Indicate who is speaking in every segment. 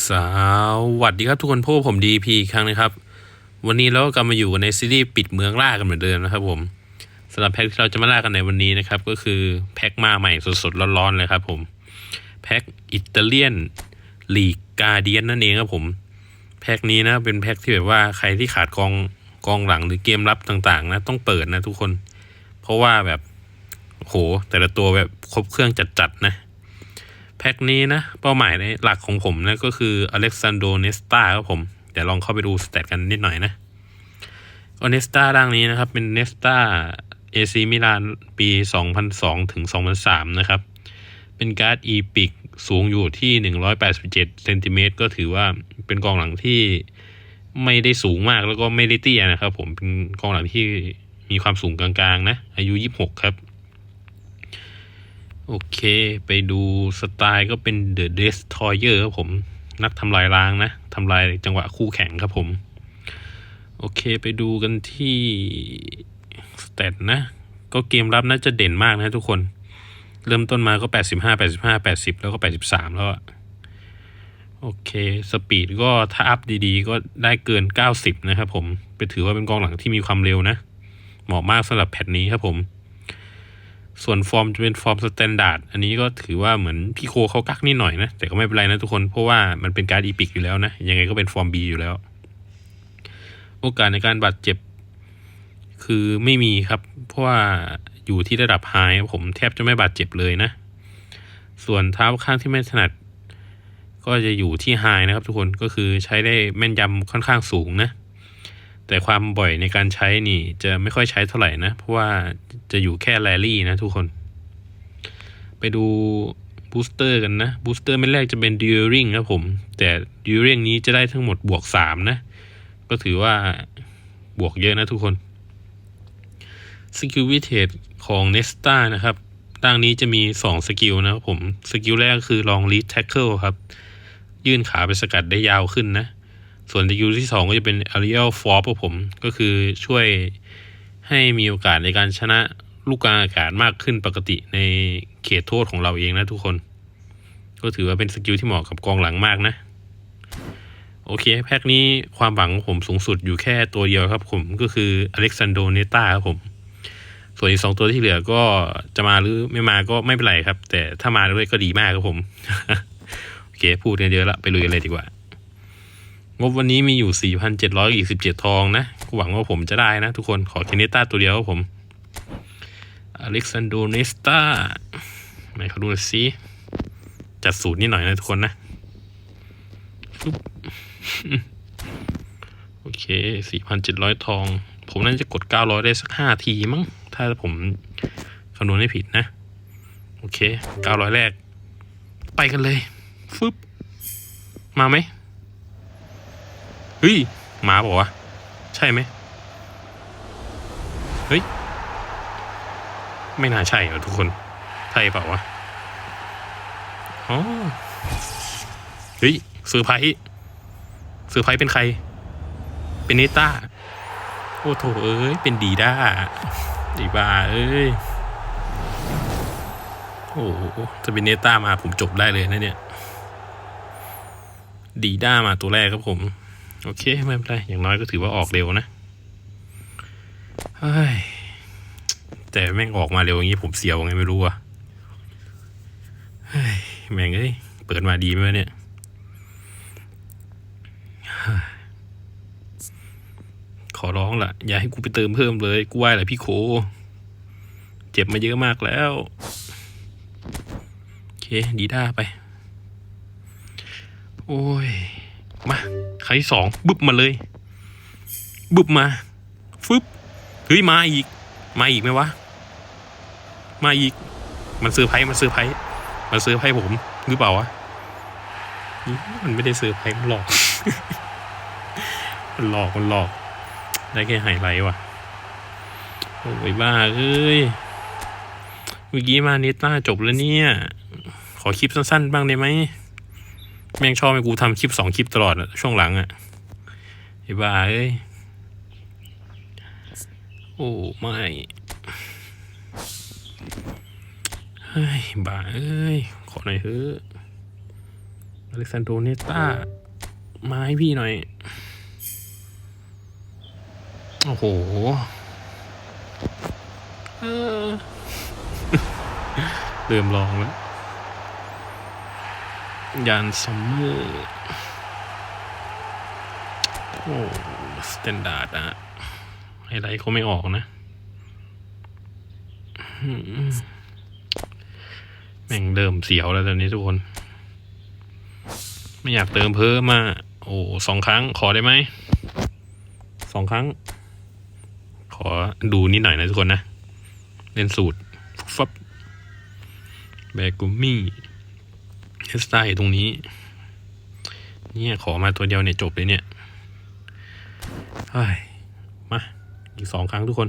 Speaker 1: สวัสดีครับทุกคนพบกับผมดีพีครั้งนะครับ วันนี้เราก็กลับมาอยู่ในซีรีส์ปิดเมืองล่ากันเหมือนเดิมนะครับผมสำหรับแพ็คที่เราจะมาล่ากันในวันนี้นะครับ ก็คือแพ็คมาใหม่สดๆร้อนๆเลยครับผมแพ็คอิตาเลียนลีกกาเดียนนั่นเองครับผมแพ็คนี้นะเป็นแพ็คที่แบบว่าใครที่ขาดกองกองหลังหรือเกมรับต่างๆ นะ ต้องเปิดนะทุกคน เพราะว่าแบบโหแต่ละตัวแบบครบเครื่องจัดๆนะ แพ็คนี้นะ เป้าหมายในหลักของผมนะก็คืออเล็กซานโดเนสตาครับผม เดี๋ยวลองเข้าไปดูสเตตกันนิดหน่อยนะอเนสตาร่างนี้นะครับ เป็นเนสตาเอซีมิลานปี 2002 ถึง 2003 นะครับ เป็นการ์ดอีพิกสูงอยู่ที่ 187 เซนติเมตรก็ถือว่าเป็นกองหลังที่ไม่ได้สูงมากแล้วก็ไม่ได้เตี้ยนะครับผมเป็นกองหลังที่มีความสูงกลางๆนะ อายุ 26 ครับ โอเค ไปดูสไตล์ก็เป็น The Destroyer ครับผม นักทำลายล้างนะทำลายจังหวะคู่แข่งครับผม โอเคไปดูกันที่สเตตนะ ก็เกมรับน่าจะเด่นมากนะทุกคน เริ่มต้นมาก็ 85 85 80 แล้วก็ 83 แล้วอะโอเค สปีดก็ถ้าอัพดีๆ ก็ได้เกิน 90 นะครับผม ไปถือว่าเป็นกองหลังที่มีความเร็วนะ เหมาะมากสำหรับแพทนี้ครับผม ส่วนฟอร์มจะเป็นฟอร์มสแตนดาร์ดอันนี้ก็ถือว่าเหมือนพี่โคเขากักนิดหน่อยนะ แต่ก็ไม่เป็นไรนะทุกคน เพราะว่ามันเป็นการ์ดอีพิกอยู่แล้วนะ ยังไงก็เป็นฟอร์มบีอยู่แล้ว โอกาสในการบาดเจ็บ คือไม่มีครับ เพราะว่าอยู่ที่ระดับไฮผมแทบจะไม่บาดเจ็บเลยนะ ส่วนเท้าข้างที่ไม่ถนัด ก็จะอยู่ที่ไฮนะครับ ทุกคนก็คือใช้ได้แม่นยำค่อนข้างสูงนะแต่ความบ่อยในการใช้นี่จะไม่ค่อยใช้เท่าไหร่นะ เพราะว่า จะอยู่แค่แรลลี่นะทุกคน ไปดูบูสเตอร์กันนะบูสเตอร์ไม่แรกจะเป็นดิวริงครับผม แต่ดิวริงนี้จะได้ทั้งหมดบวกสามนะ ก็ถือว่าบวกเยอะนะทุกคนสกิลวิเทจของเนสตานะครับร่างนี้จะมีสองสกิลนะครับผมสกิลแรกคือลองลีดแท็กเกิลครับ ยื่นขาไปสกัดได้ยาวขึ้นนะ ส่วนสกิลที่สองก็จะเป็น Ariel f o r ผม ก็คือช่วย ให้มีโอกาสในการชนะลูกกลางอากาศมากขึ้นปกติในเขตโทษของเราเองนะทุกคน ก็ถือว่าเป็นสกิลที่เหมาะกับกองหลังมากนะ โอเค แพ็คนี้ความหวังของผมสูงสุดอยู่แค่ตัวเดียวครับผมก็คืออเล็กซานโดเนต้าครับผม ส่วนอีกสองตัวที่เหลือก็จะมาหรือไม่มาก็ไม่เป็นไรครับ แต่ถ้ามาด้วยก็ดีมากครับผม โอเค พูดกันเยอะละไปลุยกันเลยดีกว่า งบวันนี้มีอยู่ 4,727 ทองนะ หวังว่าผมจะได้นะ ทุกคนขอเคเนต้าตัวเดียวครับผมอเล็กซานโดเนสตาไหนเขาดูหน่อยสิจัดสูตรนิดหน่อยนะทุกคนนะฟึบโอเค4,700ทอง ผมน่าจะกด900ได้สัก5ทีมั้ง ถ้าผมคำนวณไม่ผิดนะ โอเค900แรก ไปกันเลย ฟึบ มาไหมเฮ้ยหมาบอกว่า ช่ไหมเฮ้ย ไม่น่าใช่เหรอทุกคน ใช่เปล่าวะอ๋อเฮ้ยเซอไพรส์เซอไพรส์เป็นใคร เป็นเนต้า โอ้โถเอ้ย เป็นดีด้าดีบ้าเอ้ย โอ้โหจะเป็นเนต้ามาผมจบได้เลยนะเนี่ย ดีด้ามาตัวแรกครับผม โอเค ไม่เป็นไร อย่างน้อยก็ถือว่าออกเร็วนะแต่แม่งออกมาเร็วอย่างนี้ผมเสียวไงไม่รู้อะแม่งเอ้ย เปิดมาดีไหมเนี่ยขอร้องละอย่าให้กูไปเติมเพิ่มเลย กูไหวแหละพี่โค เจ็บมาเยอะมากแล้วโอเค ดีด้าไป โอ้ย ครั้งที่สองบึบมาเลย บึบมา ฟึบเฮ้ยมาอีก มาอีกไหมวะ มาอีก มันเซอร์ไพรส์มันเซอร์ไพรส์มันเซอร์ไพรส์ผมหรือเปล่าวะมันไม่ได้เซอร์ไพรส์มันหลอก มันหลอกมันหลอก ได้แค่ไฮไลท์ว่ะโอ้ยบ้าเอ้ยเมื่อกี้มาเนต้าจบแล้วเนี่ย ขอคลิปสั้นๆ บ้างได้ไหม แม่งชอบให้กูทำคลิปสองคลิปตลอดช่วงหลังอะไอ้บ้าเอ้ย โอ้ไม่เฮ้ยบ้าเอ้ย ขอหน่อยเถอะอเล็กซานโดเนต้ามาให้พี่หน่อย โอ้โหเออเริ่มลองแล้ว ยานซัมมอร์โอ้สแตนดาร์ดอะไฮไลท์เขาไม่ออกนะ แม่งเริ่มเสียวแล้วตอนนี้ทุกคน ไม่อยากเติมเพิ่มมา โอ้สองครั้งขอได้ไหม สองครั้ง ขอดูนิดหน่อยนะทุกคนนะ เล่นสูตร ฟับแบกุมมี่ เอสไตตรงนี้ เนี่ยขอมาตัวเดียวเนี่ยจบเลยเนี่ยเฮ้มา อีกสองครั้งทุกคน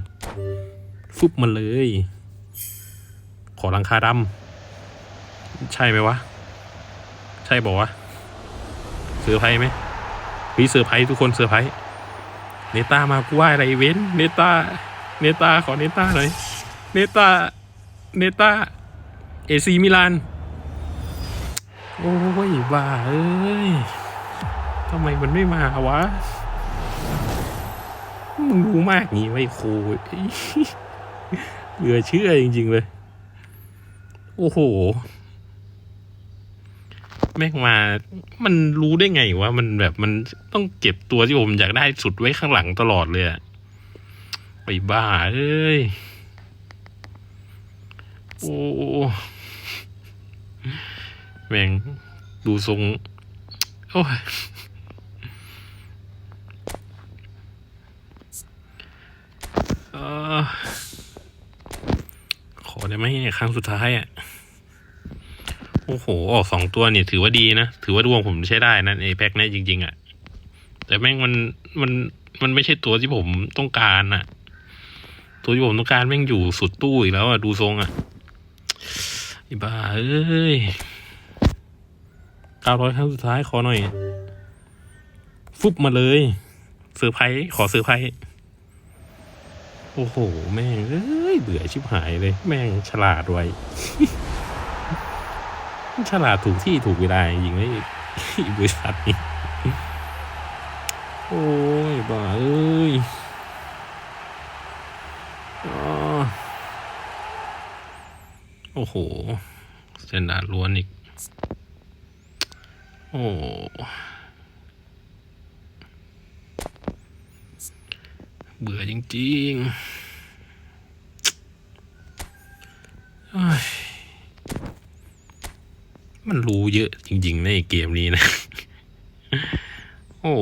Speaker 1: ฟุบมาเลย ขอรังคาดำใช่ไหมวะ ใช่บอกวะเซอร์ไพรส์ไหมพี่เซอร์ไพรส์ทุกคนเซอร์ไพรส์เนต้ามากูว่าอะไรเว้น เนต้า เนต้าขอเนต้าหน่อย เนต้า เนต้า เอซีมิลาน โอ้ยบ้าเอ้ยทำไมมันไม่มาวะ มึงรู้มากงี้ไว้ครูเหลือเชื่อจริง ๆ เลย โอ้โห แม่งมา มันรู้ได้ไงวะ มันแบบมันต้องเก็บตัวที่ผมอยากได้สุดไว้ข้างหลังตลอดเลยอะไปบ้าเอ้ย โอ้ แม่งดูทรง โอ้ยอขอได้ไหมเนี่ยครั้งสุดท้ายอะ โอ้โห ออกสองตัวเนี่ยถือว่าดีนะ ถือว่าดวงผมใช้ได้นะไอแพ็คเนี่จริง ๆ อะ แต่แม่งมันมันมันไม่ใช่ตัวที่ผมต้องการอะ ตัวที่ผมต้องการแม่งอยู่สุดตู้อีกแล้วอะ ดูทรงอะอ้บ้าเอ้ย เก้าร้อยครั้งสุดท้ายขอหน่อย ฟุบมาเลยเซอร์ไพรส์ขอเซอร์ไพรส์โอ้โห แม่งเอ้ยเบื่อชิบหายเลย แม่งฉลาดไว้ฉลาดถูกที่ถูกเวลาจริงๆไอ้บริษัทนี้โอ้ยบ้าเอ้ยโอ้โหสแตนดาร์ล้วนอีก โอ้เบื่อจริงๆเอ้ยมันรู้เยอะจริง ๆ ในเกมนี้นะ โอ้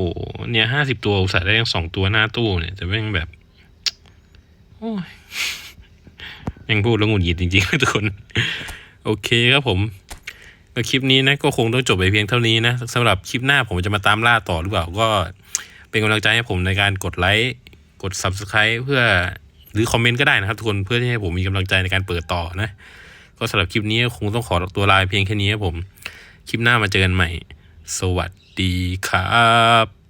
Speaker 1: เนี่ยห้าสิบตัวอุตส่าห์ได้ทั้งสองตัวหน้าตู้เนี่ยแต่แม่งแบบ โอ้ยแม่งพูดแล้วงุดหงิดจริง ๆ ทุกคน โอเคครับผม ก็คลิปนี้นะก็คงต้องจบไปเพียงเท่านี้นะสำหรับคลิปหน้าผมจะมาตามล่าต่อหรือเปล่าก็เป็นกำลังใจให้ผมในการกดไลค์กด subscribe เพื่อหรือคอมเมนต์ก็ได้นะครับทุกคนเพื่อที่ให้ผมมีกำลังใจในการเปิดต่อนะ ก็สำหรับคลิปนี้คงต้องขอตัวลาเพียงแค่นี้ครับผม คลิปหน้ามาเจอกันใหม่ สวัสดีครับ